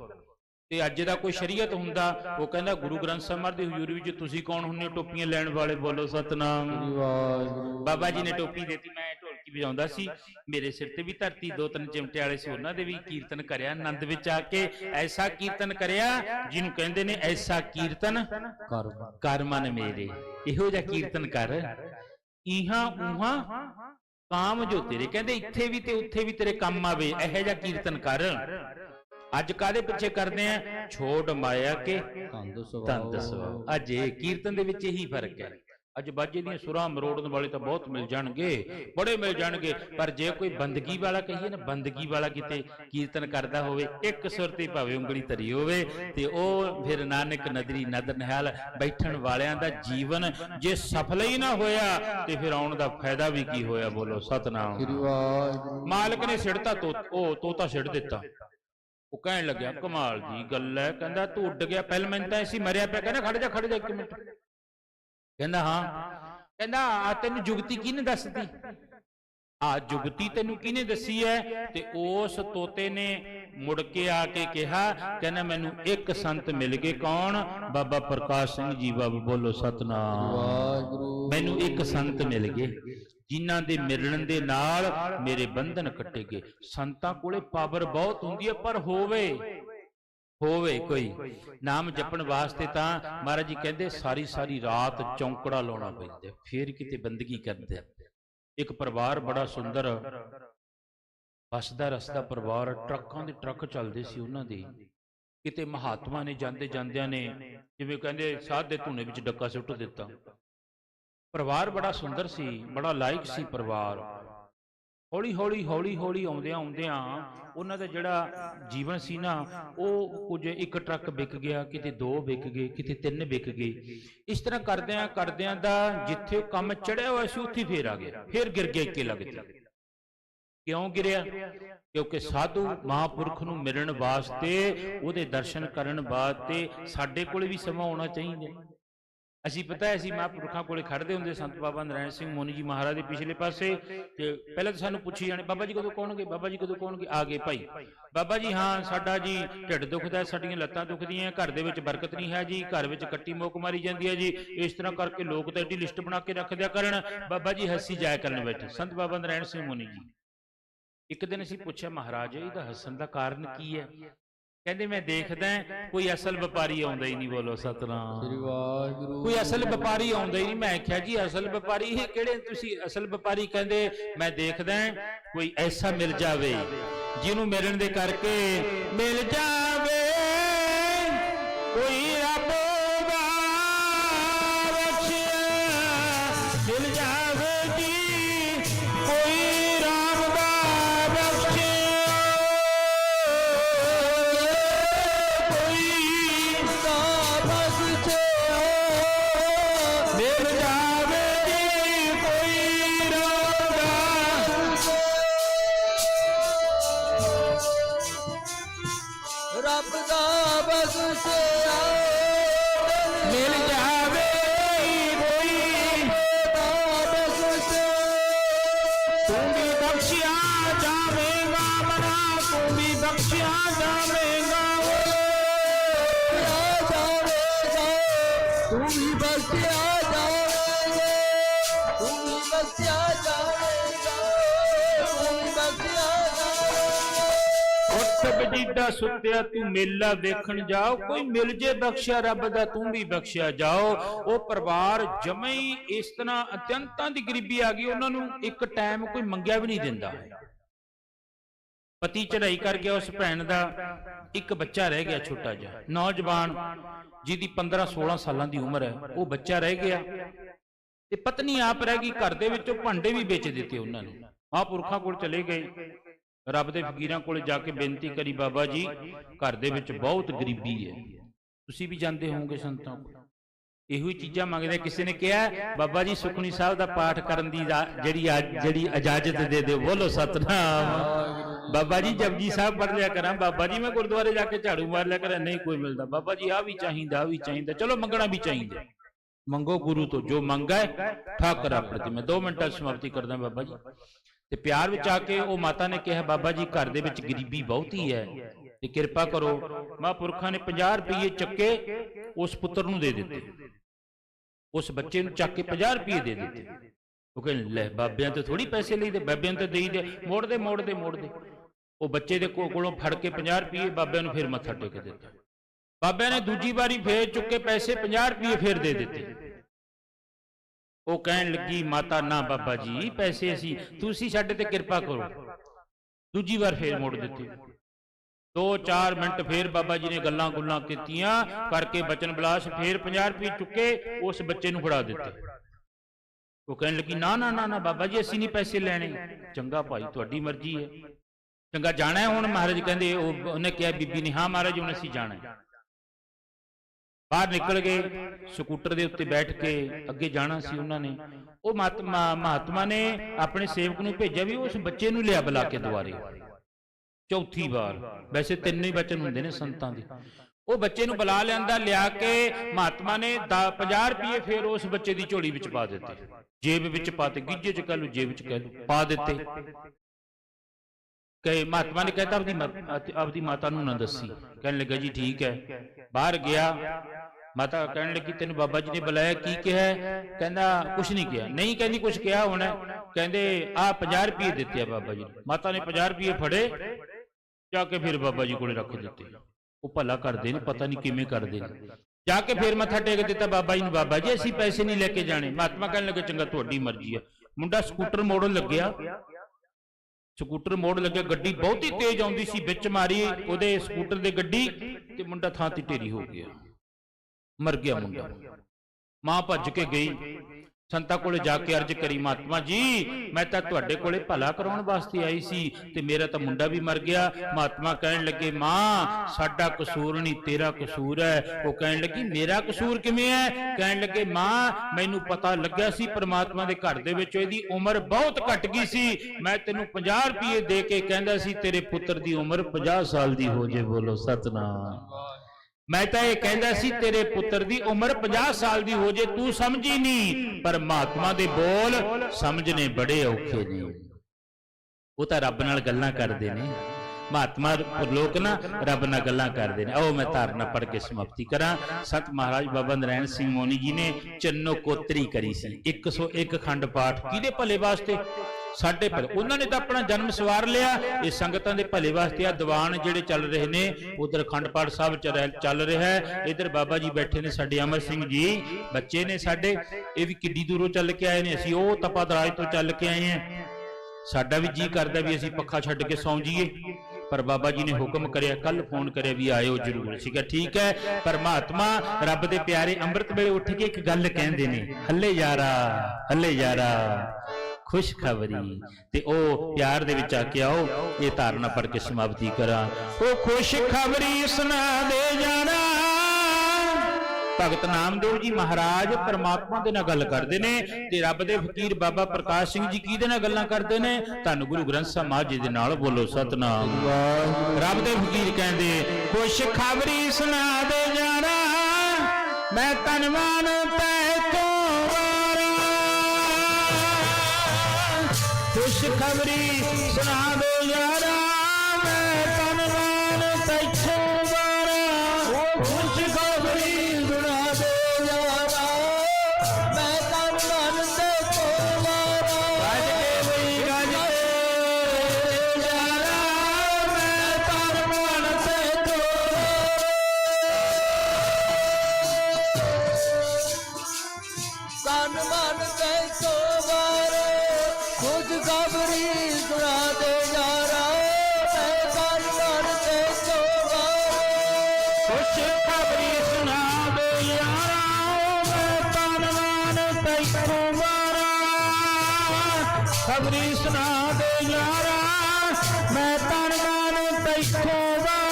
ਤੇ ਅੱਜ ਦਾ ਕੋਈ ਸ਼ਰੀਅਤ ਹੁੰਦਾ ਉਹ ਕਹਿੰਦਾ ਗੁਰੂ ਗ੍ਰੰਥ ਸਾਹਿਬ ਦੀ ਹਜ਼ੂਰੀ ਵਿੱਚ ਤੁਸੀਂ ਕੌਣ ਹੁੰਦੇ ਹੋ? ਟੋਪੀਆਂ ਲੈਣ ਵਾਲੇ ਬੋਲੋ ਸਤਨਾਮ। ਬਾਬਾ ਜੀ ਨੇ ਟੋਪੀ ਦਿੱਤੀ ਮੈਂ ਢੋਲਕੀ ਵਜਾਉਂਦਾ ਸੀ। ਮੇਰੇ ਸਿਰ ਤੇ ਵੀ ਧਰਤੀ ਦੋ ਤਿੰਨ ਚਿਮਟੇ ਵਾਲੇ ਸੀ ਉਹਨਾਂ ਦੇ ਵੀ ਕੀਰਤਨ ਕਰਿਆ ਆਨੰਦ ਵਿੱਚ ਆ ਕੇ ਐਸਾ ਕੀਰਤਨ ਕਰਿਆ ਜਿਹਨੂੰ ਕਹਿੰਦੇ ਨੇ ਐਸਾ ਕੀਰਤਨ ਕਰ ਕਰ ਮਨ ਮੇਰੇ। ਇਹੋ ਜਿਹਾ ਕੀਰਤਨ ਕਰ। ਇਹਾਂ ਉਹਾਂ ਕਾਮ ਜੋ ਤੇਰੇ ਕਹਿੰਦੇ ਇੱਥੇ ਵੀ ਤੇ ਉੱਥੇ ਵੀ ਤੇਰੇ ਕੰਮ ਆਵੇ ਇਹੋ ਜਿਹਾ ਕੀਰਤਨ ਕਰ। ਅੱਜ ਕਾਦੇ ਪਿੱਛੇ ਕਰਦੇ ਆ? ਛੋੜ ਮਾਇਆ ਕੇ। ਤੰਦ ਸਵਾ ਅੱਜ ਇਹ ਕੀਰਤਨ ਦੇ ਵਿੱਚ ਇਹੀ ਫ਼ਰਕ ਹੈ। ਅੱਜ ਬਾਜੇ ਦੀਆਂ ਸੁਰਾਂ ਮਰੋੜਨ ਵਾਲੇ ਤਾਂ ਬਹੁਤ ਮਿਲ ਜਾਣਗੇ ਬੜੇ ਮਿਲ ਜਾਣਗੇ। ਪਰ ਜੇ ਕੋਈ ਬੰਦਗੀ ਵਾਲਾ ਕਹੀਏ ਨਾ ਬੰਦਗੀ ਵਾਲਾ ਕਿਤੇ ਕੀਰਤਨ ਕਰਦਾ ਹੋਵੇ ਇੱਕ ਸੁਰ ਤੇ ਭਾਵੇਂ ਉਂਗਲੀ ਧਰੀ ਹੋਵੇ ਤੇ ਉਹ ਫਿਰ ਨਾਨਕ ਨਦਰੀ ਨਦਰ ਨਿਹਾਲ ਬੈਠਣ ਵਾਲਿਆਂ ਦਾ ਜੀਵਨ ਜੇ ਸਫਲ ਹੀ ਨਾ ਹੋਇਆ ਤੇ ਫਿਰ ਆਉਣ ਦਾ ਫਾਇਦਾ ਵੀ ਕੀ ਹੋਇਆ? ਬੋਲੋ ਸਤਨਾਮ। ਸ੍ਰੀ ਵਾਹਿਗੁਰੂ। ਮਾਲਕ ਨੇ ਸਿੜਤਾ ਤੋ ਉਹ ਤੋਤਾ ਸਿੜ ਦਿੱਤਾ। ਉਹ ਕਹਿਣ ਲੱਗਿਆ ਕਮਾਲ ਦੀ ਗੱਲ ਹੈ ਕਹਿੰਦਾ ਤੂੰ ਉੱਡ ਗਿਆ ਪਹਿਲਾਂ ਮੈਨੂੰ ਤਾਂ ਐਸੀ ਮਰਿਆ ਪਿਆ ਕਹਿੰਦਾ ਖੜ ਜਾ ਖੜ ਜਾ ਇੱਕ ਮਿੰਟ। ਕਹਿੰਦਾ ਹਾਂ ਕਹਿੰਦਾ ਆ ਤੈਨੂੰ ਜੁਗਤੀ ਕਿਹਨੇ ਦੱਸਦੀ? ਆ ਜੁਗਤੀ ਤੈਨੂੰ ਕਿਹਨੇ ਦੱਸੀ ਹੈ? ਤੇ ਉਸ ਤੋਤੇ ਨੇ ਮੁੜ ਕੇ ਆ ਕੇ ਕਿਹਾ ਕਹਿੰਦਾ ਮੈਨੂੰ ਇੱਕ ਸੰਤ ਮਿਲ ਗਏ ਕੌਣ? ਬਾਬਾ ਪ੍ਰਕਾਸ਼ ਸਿੰਘ ਜੀ ਬਾਬਾ ਬੋਲੋ ਸਤਨਾਮ। ਵਾਹਿਗੁਰੂ। ਮੈਨੂੰ ਇੱਕ ਸੰਤ ਮਿਲ ਗਏ ਜਿਨ੍ਹਾਂ ਦੇ ਮਿਲਣ ਦੇ ਨਾਲ ਮੇਰੇ ਬੰਧਨ ਕੱਟੇ ਗਏ। ਸੰਤਾਂ ਕੋਲੇ ਪਾਵਰ ਬਹੁਤ ਹੁੰਦੀ ਹੈ ਪਰ ਹੋਵੇ ਹੋਵੇ ਕੋਈ। ਨਾਮ ਜਪਣ ਵਾਸਤੇ ਤਾਂ ਮਹਾਰਾਜ ਜੀ ਕਹਿੰਦੇ ਸਾਰੀ ਸਾਰੀ ਰਾਤ ਚੌਂਕੜਾ ਲਾਉਣਾ ਪੈਂਦਾ ਫੇਰ ਕਿਤੇ ਬੰਦਗੀ ਕਰਦੇ। ਇੱਕ ਪਰਿਵਾਰ ਬੜਾ ਸੁੰਦਰ ਹੱਸਦਾ ਰਸਦਾ ਪਰਿਵਾਰ ਟਰੱਕਾਂ ਦੇ ਟਰੱਕ ਚੱਲਦੇ ਸੀ ਉਹਨਾਂ ਦੇ। ਕਿਤੇ ਮਹਾਤਮਾ ਨੇ ਜਾਂਦੇ ਜਾਂਦਿਆਂ ਨੇ ਜਿਵੇਂ ਕਹਿੰਦੇ ਸਾਧ ਦੇ ਧੂਣੇ ਵਿੱਚ ਡੱਕਾ ਸੁੱਟ ਦਿੱਤਾ। ਪਰਿਵਾਰ ਬੜਾ ਸੁੰਦਰ ਸੀ, ਬੜਾ ਲਾਇਕ ਸੀ ਪਰਿਵਾਰ। ਹੌਲੀ ਹੌਲੀ ਹੌਲੀ ਹੌਲੀ ਆਉਂਦਿਆਂ ਆਉਂਦਿਆਂ ਉਹਨਾਂ ਦਾ ਜਿਹੜਾ ਜੀਵਨ ਸੀ ਨਾ, ਉਹ ਕੁਝ ਇੱਕ ਟਰੱਕ ਵਿਕ ਗਿਆ, ਕਿਤੇ ਦੋ ਵਿਕ ਗਏ, ਕਿਤੇ ਤਿੰਨ ਵਿਕ ਗਏ। ਇਸ ਤਰ੍ਹਾਂ ਕਰਦਿਆਂ ਕਰਦਿਆਂ ਦਾ ਜਿੱਥੇ ਕੰਮ ਚੜਿਆ ਹੋਇਆ ਸੀ, ਉੱਥੇ ਹੀ ਫੇਰ ਆ ਗਿਆ, ਫੇਰ ਗਿਰ ਗਿਆ ਇੱਕੇ ਲੱਗਦੇ ਕਿਉਂ ਗਿਰਿਆ? ਕਿਉਂਕਿ ਸਾਧੂ ਮਹਾਪੁਰਖ ਨੂੰ ਮਿਲਣ ਵਾਸਤੇ, ਉਹਦੇ ਦਰਸ਼ਨ ਕਰਨ ਵਾਸਤੇ ਸਾਡੇ ਕੋਲ ਵੀ ਸਮਾਂ ਹੋਣਾ ਚਾਹੀਦਾ। ਅਸੀਂ ਪਤਾ ਹੈ, ਅਸੀਂ ਮਹਾਂਪੁਰਖਾਂ ਕੋਲੇ ਖੜਦੇ ਹੁੰਦੇ ਸੰਤ ਬਾਬਾ ਨਰਾਇਣ ਸਿੰਘ ਮੋਨੀ ਜੀ ਮਹਾਰਾਜ ਦੇ ਪਿਛਲੇ ਪਾਸੇ ਤੇ ਪਹਿਲਾਂ ਤਾਂ ਸਾਨੂੰ ਪੁੱਛੀ ਜਾਣੇ, ਬਾਬਾ ਜੀ ਕਦੋਂ ਕੌਣਗੇ? ਬਾਬਾ ਜੀ ਕਦੋਂ ਕੌਣਗੇ? ਆ ਗਏ ਭਾਈ। ਬਾਬਾ ਜੀ, ਹਾਂ, ਸਾਡਾ ਜੀ ਢਿੱਡ ਦੁਖਦਾ, ਸਾਡੀਆਂ ਲੱਤਾਂ ਦੁਖਦੀਆਂ, ਘਰ ਦੇ ਵਿੱਚ ਬਰਕਤ ਨਹੀਂ ਹੈ ਜੀ, ਘਰ ਵਿੱਚ ਕੱਟੀ ਮੋਕ ਮਾਰੀ ਜਾਂਦੀ ਹੈ ਜੀ, ਇਸ ਤਰ੍ਹਾਂ ਕਰਕੇ ਲੋਕ ਤਾਂ ਐਡੀ ਲਿਸਟ ਬਣਾ ਕੇ ਰੱਖਦਿਆ ਕਰਨ। ਬਾਬਾ ਜੀ, ਹੱਸੀ ਜਾਇਆ ਕਰਨ ਬੈਠੇ। ਸੰਤ ਬਾਬਾ ਨਰਾਇਣ ਸਿੰਘ ਮੋਨੀ ਜੀ। ਇੱਕ ਦਿਨ ਅਸੀਂ ਪੁੱਛਿਆ ਮਹਾਰਾਜ ਇਹਦਾ ਹੱਸਣ ਦਾ ਕਾਰਨ ਕੀ ਹੈ? ਕਹਿੰਦੇ ਮੈਂ ਦੇਖਦਾ ਕੋਈ ਅਸਲ ਵਪਾਰੀ ਆਉਂਦਾ ਹੀ ਨਹੀਂ ਬੋਲੋ ਸਤਨਾਮ। ਸ੍ਰੀ ਵਾਹਿਗੁਰੂ। ਕੋਈ ਅਸਲ ਵਪਾਰੀ ਆਉਂਦਾ ਹੀ ਨਹੀਂ? ਮੈਂ ਆਖਿਆ ਜੀ ਅਸਲ ਵਪਾਰੀ ਇਹ ਕਿਹੜੇ ਤੁਸੀਂ ਅਸਲ ਵਪਾਰੀ ਕਹਿੰਦੇ ਮੈਂ ਦੇਖਦਾ ਕੋਈ ਐਸਾ ਮਿਲ ਜਾਵੇ ਜਿਹਨੂੰ ਮਿਲਣ ਦੇ ਕਰਕੇ ਮਿਲ ਜਾਵੇ। ਕੋਈ ਬਜੀਦਾ ਸੁੱਤਿਆ, ਤੂੰ ਮੇਲਾ ਵੇਖਣ ਜਾਓ। ਕੋਈ ਮਿਲ ਜੇ ਬਖਸ਼ਿਆ, ਰੱਬ ਦਾ ਤੂੰ ਵੀ ਬਖਸ਼ਿਆ ਜਾਓ। ਉਹ ਪਰਿਵਾਰ ਜਮੇ ਹੀ ਇਸ ਤਰ੍ਹਾਂ ਅਤਿਅੰਤਾਂ ਦੀ ਗਰੀਬੀ ਆ ਗਈ, ਉਹਨਾਂ ਨੂੰ ਇੱਕ ਟਾਈਮ ਕੋਈ ਮੰਗਿਆ ਵੀ ਨਹੀਂ ਦਿੰਦਾ ਪਤੀ ਚੜਾਈ ਕਰ ਉਸ ਭੈਣ ਦਾ ਇੱਕ ਬੱਚਾ ਰਹਿ ਗਿਆ ਛੋਟਾ ਜਿਹਾ। ਨੌਜਵਾਨ, ਜਿਹਦੀ 15 16 ਸਾਲਾਂ ਦੀ ਉਮਰ ਹੈ, ਉਹ ਬੱਚਾ ਰਹਿ ਗਿਆ। ਤੇ ਪਤਨੀ ਆਪ ਰਹਿ ਗਈ, ਘਰ ਦੇ ਵਿੱਚੋਂ ਭਾਂਡੇ ਵੀ ਵੇਚ ਦਿੱਤੇ ਉਹਨਾਂ ਨੇ। ਮਹਾਂਪੁਰਖਾਂ ਕੋਲ ਚਲੇ ਗਏ। ਰੱਬ ਦੇ ਫਕੀਰਾਂ ਕੋਲ ਜਾ ਕੇ ਬੇਨਤੀ ਕਰੀ ਬਾਬਾ ਜੀ, ਘਰ ਦੇ ਵਿੱਚ ਬਹੁਤ ਗਰੀਬੀ ਹੈ। ਤੁਸੀਂ ਵੀ ਜਾਂਦੇ ਹੋਵੋਗੇ ਸੰਤਾਂ ਕੋਲ। ਇਹੋ ਹੀ ਚੀਜ਼ਾਂ ਮੰਗਦੇ, ਕਿਸੇ ਨੇ ਕਿਹਾ, ਬਾਬਾ ਜੀ ਸੁਖਣੀ ਸਾਹਿਬ ਦਾ ਪਾਠ ਕਰਨ ਦੀ ਜਿਹੜੀ ਜਿਹੜੀ ਇਜਾਜ਼ਤ ਦੇ ਦਿਓ। ਬੋਲੋ, ਸਤਨਾਮ। ਬਾਬਾ ਜੀ, ਜਪਜੀ ਸਾਹਿਬ ਪੜ੍ਹ ਲਿਆ ਕਰਾਂ। ਬਾਬਾ ਜੀ, ਮੈਂ ਗੁਰਦੁਆਰੇ ਜਾ ਕੇ ਝਾੜੂ ਮਾਰ ਲਿਆ ਕਰਾਂ। ਨਹੀਂ ਕੋਈ ਮਿਲਦਾ। ਬਾਬਾ ਜੀ ਆ ਵੀ ਚਾਹੀਦਾ ਆ ਵੀ ਚਾਹੀਦਾ। ਚਲੋ, ਮੰਗਣਾ ਵੀ ਚਾਹੀਦਾ। ਮੰਗੋ ਗੁਰੂ ਤੋਂ। ਜੋ ਮੰਗਾ ਹੈ ਠਾਕਰ ਆਪਰਤੀ ਮੈਂ 2 ਮਿੰਟਾਂ 'ਚ ਸਮਾਪਤੀ ਕਰਦਾ, ਬਾਬਾ ਜੀ। ਤੇ ਪਿਆਰ ਵਿੱਚ ਆ ਕੇ ਉਹ ਮਾਤਾ ਨੇ ਕਿਹਾ ਬਾਬਾ ਜੀ ਘਰ ਦੇ ਵਿੱਚ ਗਰੀਬੀ ਬਹੁਤੀ ਹੈ ਤੇ ਕਿਰਪਾ ਕਰੋ ਮਹਾਂਪੁਰਖਾਂ ਨੇ 50 ਰੁਪਏ ਚੱਕੇ ਉਸ ਪੁੱਤਰ ਨੂੰ ਦੇ ਦਿੱਤੇ। ਉਸ ਬੱਚੇ ਨੂੰ ਚੱਕ ਕੇ 50 ਰੁਪਏ ਦੇ ਦਿੱਤੇ। ਉਹ ਕਹਿੰਦੇ ਲੈ ਬਾਬਿਆਂ ਤੇ ਥੋੜੀ ਪੈਸੇ ਲਈਦੇ ਬਾਬਿਆਂ ਤੇ ਦੇਈਦੇ ਮੋੜਦੇ ਮੋੜਦੇ ਮੋੜਦੇ। ਉਹ ਬੱਚੇ ਦੇ ਕੋਲੋਂ ਫੜ ਕੇ 50 ਰੁਪਏ ਬਾਬਿਆਂ ਨੂੰ ਫਿਰ ਮੱਥਾ ਟੇਕ ਦਿੱਤਾ। ਬਾਬਿਆਂ ਨੇ ਦੂਜੀ ਵਾਰੀ ਫੇਰ ਚੁੱਕੇ ਪੈਸੇ 50 ਰੁਪਏ ਫੇਰ ਦੇ ਦਿੱਤੇ। ਉਹ ਕਹਿਣ ਲੱਗੀ, ਮਾਤਾ, ਨਾ ਬਾਬਾ ਜੀ, ਪੈਸੇ ਅਸੀਂ, ਤੁਸੀਂ ਸਾਡੇ ਤੇ ਕਿਰਪਾ ਕਰੋ। ਦੂਜੀ ਵਾਰ ਫੇਰ ਮੋੜ ਦਿੱਤੇ। 2-4 ਮਿੰਟ ਫੇਰ ਬਾਬਾ ਜੀ ਨੇ ਗੱਲਾਂ ਗੁੱਲਾਂ ਕੀਤੀਆਂ, ਕਰਕੇ ਬਚਨ ਬਲਾਸ ਫੇਰ 50 ਰੁਪਏ ਚੁੱਕੇ, ਉਸ ਬੱਚੇ ਨੂੰ ਫੜਾ ਦਿੱਤੇ। ਉਹ ਕਹਿਣ ਲੱਗੀ, ਨਾ ਨਾ ਨਾ ਨਾ ਬਾਬਾ ਜੀ, ਅਸੀਂ ਨਹੀਂ ਪੈਸੇ ਲੈਣੇ। ਚੰਗਾ ਭਾਈ, ਤੁਹਾਡੀ ਮਰਜ਼ੀ ਹੈ। ਚੰਗਾ ਜਾਣਾ ਹੈ ਹੁਣ? ਮਹਾਰਾਜ ਕਹਿੰਦੇ, ਉਹ ਉਹਨੇ ਕਿਹਾ, ਬੀਬੀ ਨੇ, ਹਾਂ ਮਹਾਰਾਜ, ਹੁਣ ਅਸੀਂ ਜਾਣਾ ਹੈ। ਬਾਹਰ ਨਿਕਲ ਗਏ, ਸਕੂਟਰ ਦੇ ਉੱਤੇ ਬੈਠ ਕੇ ਅੱਗੇ ਜਾਣਾ ਸੀ ਉਹਨਾਂ ਨੇ। ਉਹ ਮਹਾਤਮਾ ਨੇ ਆਪਣੇ ਸੇਵਕ ਨੂੰ ਭੇਜਿਆ ਵੀ ਉਸ ਬੱਚੇ ਨੂੰ ਲਿਆ ਬੁਲਾ ਕੇ ਦੁਆਰੇ। ਚੌਥੀ ਵਾਰ। ਵੈਸੇ ਤਿੰਨ ਹੀ ਬਚਨ ਹੁੰਦੇ ਨੇ ਸੰਤਾਂ ਦੇ। ਉਹ ਬੱਚੇ ਨੂੰ ਬੁਲਾ ਲਿਆਂਦਾ, ਲਿਆ ਕੇ ਮਹਾਤਮਾ ਨੇ 50 ਰੁਪਏ ਫੇਰ ਉਸ ਬੱਚੇ ਦੀ ਝੋਲੀ ਵਿੱਚ ਪਾ ਦਿੱਤੇ। ਜੇਬ ਵਿੱਚ ਪਾ ਤੇ ਗਿੱਜੇ ਚ ਕਹਿ ਲਓ, ਜੇਬ ਵਿੱਚ ਕਹਿ ਲਓ, ਪਾ ਦਿੱਤੇ। ਕਹੇ ਮਹਾਤਮਾ ਨੇ ਕਹਿਤਾ, ਆਪਦੀ ਆਪਦੀ ਮਾਤਾ ਨੂੰ ਨਾ ਦੱਸੀ। ਕਹਿਣ ਲੱਗਾ, ਜੀ ਠੀਕ ਹੈ। ਬਾਹਰ ਗਿਆ। ਮਾਤਾ ਕਹਿਣ ਲੱਗੀ, ਤੈਨੂੰ ਬਾਬਾ ਜੀ ਨੇ ਬੁਲਾਇਆ, ਕੀ ਕਿਹਾ? ਕਹਿੰਦਾ, ਕੁਛ ਨਹੀਂ ਕਿਹਾ। ਨਹੀਂ ਕਹਿੰਦੀ, ਕੁਛ ਕਿਹਾ ਹੋਣਾ ਕਹਿੰਦੇ, ਆ 50 ਰੁਪਏ ਦਿੱਤੇ ਆ ਬਾਬਾ ਜੀ ਮਾਤਾ ਨੇ 50 ਰੁਪਏ ਫੜੇ, ਜਾ ਕੇ ਫਿਰ ਬਾਬਾ ਜੀ ਕੋਲੇ ਰੱਖ ਦਿੱਤੇ। ਉਹ ਭਲਾ ਕਰਦੇ ਨੇ, ਪਤਾ ਨਹੀਂ ਕਿਵੇਂ ਕਰਦੇ ਨੇ। ਜਾ ਕੇ ਫਿਰ ਮੱਥਾ ਟੇਕ ਦਿੱਤਾ ਬਾਬਾ ਜੀ ਨੂੰ, ਬਾਬਾ ਜੀ, ਅਸੀਂ ਪੈਸੇ ਨਹੀਂ ਲੈ ਕੇ ਜਾਣੇ। ਮਹਾਤਮਾ ਕਹਿਣ ਲੱਗੇ, ਚੰਗਾ, ਤੁਹਾਡੀ ਮਰਜ਼ੀ ਹੈ। ਮੁੰਡਾ ਸਕੂਟਰ ਮੋੜਨ ਲੱਗਿਆ। ਸਕੂਟਰ ਮੋੜ ਲੱਗਿਆ ਗੱਡੀ ਬਹੁਤੀ ਤੇਜ਼ ਆਉਂਦੀ ਸੀ, ਵਿੱਚ ਮਾਰੀ ਉਹਦੇ ਸਕੂਟਰ ਦੇ ਗੱਡੀ ਤੇ ਮੁੰਡਾ ਥਾਂ ਤੇ ਢੇਰੀ ਹੋ ਗਿਆ। ਮਰ ਗਿਆ ਮੁੰਡਾ। ਮਾਂ ਭੱਜ ਕੇ ਗਈ। ਸੰਤਾ ਕੋਲੇ ਜਾ ਕੇ ਅਰਜ ਕਰੀ ਮਹਾਤਮਾ ਜੀ, ਮੈਂ ਤਾਂ ਤੁਹਾਡੇ ਕੋਲੇ ਭਲਾ ਕਰਾਉਣ ਵਾਸਤੇ ਆਈ ਸੀ ਤੇ ਮੇਰਾ ਤਾਂ ਮੁੰਡਾ ਵੀ ਮਰ ਗਿਆ। ਮਹਾਤਮਾ ਕਹਿਣ ਲੱਗੇ, ਮਾਂ, ਸਾਡਾ ਕਸੂਰ ਨਹੀਂ, ਤੇਰਾ ਕਸੂਰ ਹੈ। ਉਹ ਕਹਿਣ ਲੱਗੀ, ਮੇਰਾ ਕਸੂਰ ਕਿਵੇਂ ਹੈ? ਕਹਿਣ ਲੱਗੇ, ਮਾਂ, ਮੈਨੂੰ ਪਤਾ ਲੱਗਿਆ ਸੀ ਪ੍ਰਮਾਤਮਾ ਦੇ ਘਰ ਦੇ ਵਿੱਚ ਇਹਦੀ ਉਮਰ ਬਹੁਤ ਘਟ ਗਈ ਸੀ। ਮੈਂ ਤੈਨੂੰ 50 ਰੁਪਏ ਦੇ ਕੇ ਕਹਿੰਦਾ ਸੀ, ਤੇਰੇ ਪੁੱਤਰ ਦੀ ਉਮਰ 50 ਸਾਲ ਦੀ ਹੋ ਜੇ, ਬੋਲੋ ਸਤਨਾਮ। ਮੈਂ ਤਾਂ ਇਹ ਕਹਿੰਦਾ ਸੀ ਤੇਰੇ ਪੁੱਤਰ ਦੀ ਉਮਰ 50 ਸਾਲ ਦੀ ਹੋ ਜੇ ਤੂੰ ਸਮਝੀ ਨਹੀਂ। ਪਰ ਮਹਾਤਮਾ ਦੇ ਬੋਲ ਸਮਝਣੇ ਬੜੇ ਔਖੇ ਨੇ। ਉਹ ਤਾਂ ਰੱਬ ਨਾਲ ਗੱਲਾਂ ਕਰਦੇ ਨੇ। ਮਹਾਤਮਾ ਲੋਕ ਨਾ ਰੱਬ ਨਾਲ ਗੱਲਾਂ ਕਰਦੇ ਨੇ। ਆਓ ਮੈਂ ਧਾਰਨਾ ਪੜ ਕੇ ਸਮਾਪਤੀ ਕਰਾਂ। ਸਤ ਮਹਾਰਾਜ ਬਾਬਾ ਨਰੈਣ ਸਿੰਘ ਮੋਨੀ ਜੀ ਨੇ ਚੰਨੋ ਕੋਤਰੀ ਕਰੀ ਸੀ। 101 ਖੰਡ ਪਾਠ। ਕਿਹਦੇ ਭਲੇ ਵਾਸਤੇ? ਸਾਡੇ ਭਲੇ ਉਹਨਾਂ ਨੇ ਤਾਂ ਆਪਣਾ ਜਨਮ ਸਵਾਰ ਲਿਆ। ਇਹ ਸੰਗਤਾਂ ਦੇ ਭਲੇ ਵਾਸਤੇ ਆ। ਦੀਵਾਨ ਜਿਹੜੇ ਚੱਲ ਰਹੇ ਨੇ ਉਧਰ ਖੰਡ ਪਾਠ ਸਾਹਿਬ ਚੱਲ ਚੱਲ ਰਿਹਾ ਹੈ। ਇਧਰ ਬਾਬਾ ਜੀ ਬੈਠੇ ਨੇ ਸਾਡੇ ਅਮਰ ਸਿੰਘ ਜੀ। ਬੱਚੇ ਨੇ ਸਾਡੇ। ਇਹ ਵੀ ਕਿੱਡੀ ਦੂਰੋਂ ਚੱਲ ਕੇ ਆਏ ਨੇ। ਅਸੀਂ ਉਹ ਤਪਾ ਦਰਾਜ ਤੋਂ ਚੱਲ ਕੇ ਆਏ ਹਾਂ। ਸਾਡਾ ਵੀ ਜੀ ਕਰਦਾ ਵੀ ਅਸੀਂ ਪੱਖਾ ਛੱਡ ਕੇ ਸੌਂ ਜਾਈਏ। ਪਰ ਬਾਬਾ ਜੀ ਨੇ ਹੁਕਮ ਕਰਿਆ ਕੱਲ ਫੋਨ ਕਰਿਆ ਵੀ ਆਇਓ ਜਰੂਰ। ਸੀਗਾ ਠੀਕ ਹੈ ਪਰਮਾਤਮਾ ਰੱਬ ਦੇ ਪਿਆਰੇ ਅੰਮ੍ਰਿਤ ਵੇਲੇ ਉੱਠ ਕੇ ਇੱਕ ਗੱਲ ਕਹਿੰਦੇ ਨੇ। ਹੱਲੇ ਯਾਰਾ ਹੱਲੇ ਯਾਰਾ। ਖੁਸ਼ ਖਬਰੀ। ਤੇ ਉਹ ਪਿਆਰ ਦੇ ਵਿੱਚ ਆ ਕੇ ਆਓ, ਇਹ ਧਾਰਨਾ ਪੜ ਕੇ ਸਮਾਪਤੀ ਕਰਾਂ। ਉਹ ਖੁਸ਼ ਸੁਣਾ ਦੇ ਜਾਣਾ। ਭਗਤ ਨਾਮਦੇਵ ਜੀ ਮਹਾਰਾਜ ਪਰਮਾਤਮਾ ਦੇ ਨਾਲ ਗੱਲ ਕਰਦੇ ਨੇ ਤੇ ਰੱਬ ਦੇ ਫਕੀਰ ਬਾਬਾ ਪ੍ਰਕਾਸ਼ ਸਿੰਘ ਜੀ ਕਿਹਦੇ ਨਾਲ ਗੱਲਾਂ ਕਰਦੇ ਨੇ? ਧੰਨ ਗੁਰੂ ਗ੍ਰੰਥ ਸਾਹਿਬ ਮਹਾਰਾਜ ਜੀ ਦੇ ਨਾਲ ਬੋਲੋ ਸਤਨਾਮ। ਰੱਬ ਦੇ ਫਕੀਰ ਕਹਿੰਦੇ, ਖੁਸ਼ ਖਬਰੀ ਸੁਣਾ ਦੇ ਜਾਣਾ। ਮੈਂ ਤਨਵਾਨ ਪੈ ਵਾਰਾ ਖਬਰੀ ਸੁਣਾ ਦੇ ਯਾਰਾ ਮੈਂ ਤਨ ਮਨ ਤੈਥੋਂ ਬਾਰਾ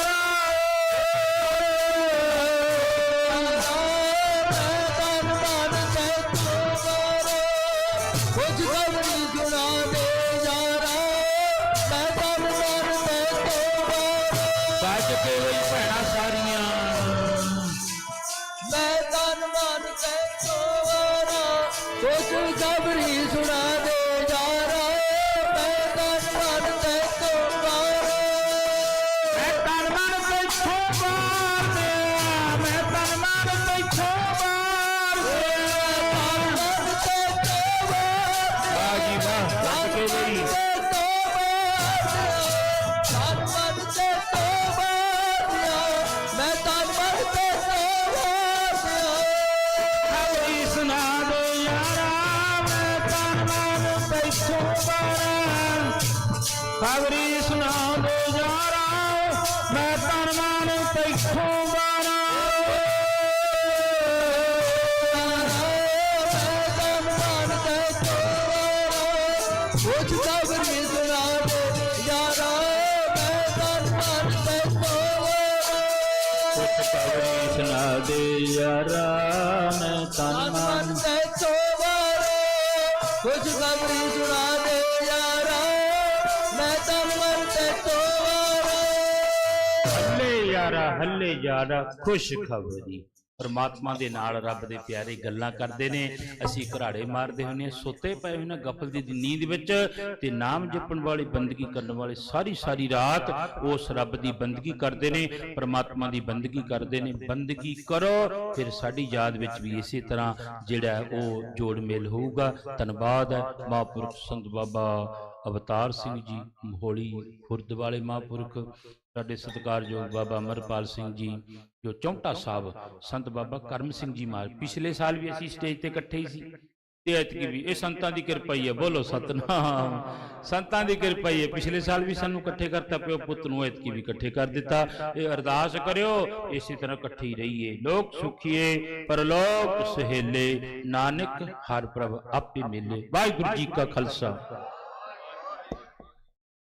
ਖਬਰੀ ਹੱਲੇ ਯਾਰਾ ਖੁਸ਼ ਪਰਮਾਤਮਾ ਦੇ ਨਾਲ ਰੱਬ ਦੇ ਪਿਆਰੇ ਗੱਲਾਂ ਕਰਦੇ ਨੇ। ਅਸੀਂ ਘਰਾੜੇ ਮਾਰਦੇ ਹੁੰਨੇ ਸੁੱਤੇ ਪਏ ਹੋਏ ਗਫਲ ਦੀ ਨੀਂਦ ਵਿੱਚ ਤੇ ਨਾਮ ਜਪਣ ਵਾਲੀ ਬੰਦਗੀ ਕਰਨ ਵਾਲੇ ਸਾਰੀ ਸਾਰੀ ਰਾਤ ਉਸ ਰੱਬ ਦੀ ਬੰਦਗੀ ਕਰਦੇ ਨੇ, ਪਰਮਾਤਮਾ ਦੀ ਬੰਦਗੀ ਕਰਦੇ ਨੇ। ਬੰਦਗੀ ਕਰੋ, ਫਿਰ ਸਾਡੀ ਯਾਦ ਵਿੱਚ ਵੀ ਇਸੇ ਤਰ੍ਹਾਂ ਜਿਹੜਾ ਉਹ ਜੋੜ ਮੇਲ ਹੋਊਗਾ। ਧੰਨਵਾਦ ਹੈ ਮਹਾਂਪੁਰਖ ਸੰਤ ਬਾਬਾ ਅਵਤਾਰ ਸਿੰਘ ਜੀ, ਮੋਹਲੀ ਖੁਰਦ ਵਾਲੇ ਮਹਾਂਪੁਰਖ। ਸਾਡੇ ਸਤਿਕਾਰਯੋਗ ਬਾਬਾ ਅਮਰਪਾਲ ਸਿੰਘ ਜੀ, ਜੋ ਚੌਂਟਾ ਸਾਹਿਬ, ਸੰਤ ਬਾਬਾ ਕਰਮ ਸਿੰਘ ਜੀ ਮਾਰ ਪਿਛਲੇ ਸਾਲ ਵੀ ਅਸੀਂ ਸਟੇਜ ਤੇ ਇਕੱਠੇ ਹੀ ਸੀ। ਤੇ ਐਤਕੀ ਵੀ, ਇਹ ਸੰਤਾਂ ਦੀ ਕਿਰਪਾ ਹੀ ਹੈ, ਬੋਲੋ ਸਤਨਾਮ। ਸੰਤਾਂ ਦੀ ਕਿਰਪਾ ਹੀ ਹੈ, ਪਿਛਲੇ ਸਾਲ ਵੀ ਸਾਨੂੰ ਇਕੱਠੇ ਕਰਤਾ ਪਿਓ ਪੁੱਤ ਨੂੰ, ਐਤਕੀ ਵੀ ਇਕੱਠੇ ਕਰ ਦਿੱਤਾ। ਇਹ ਅਰਦਾਸ ਕਰਿਓ, ਇਸੇ ਤਰ੍ਹਾਂ ਇਕੱਠੇ ਹੀ ਰਹੀਏ। ਲੋਕ ਸੁਖੀਏ, ਪਰਲੋਕ ਸਹੇਲੇ, ਨਾਨਕ ਹਰ ਪ੍ਰਭ ਆਪੇ ਮਿਲੇ। ਵਾਹਿਗੁਰੂ ਜੀ ਕਾ ਖਾਲਸਾ।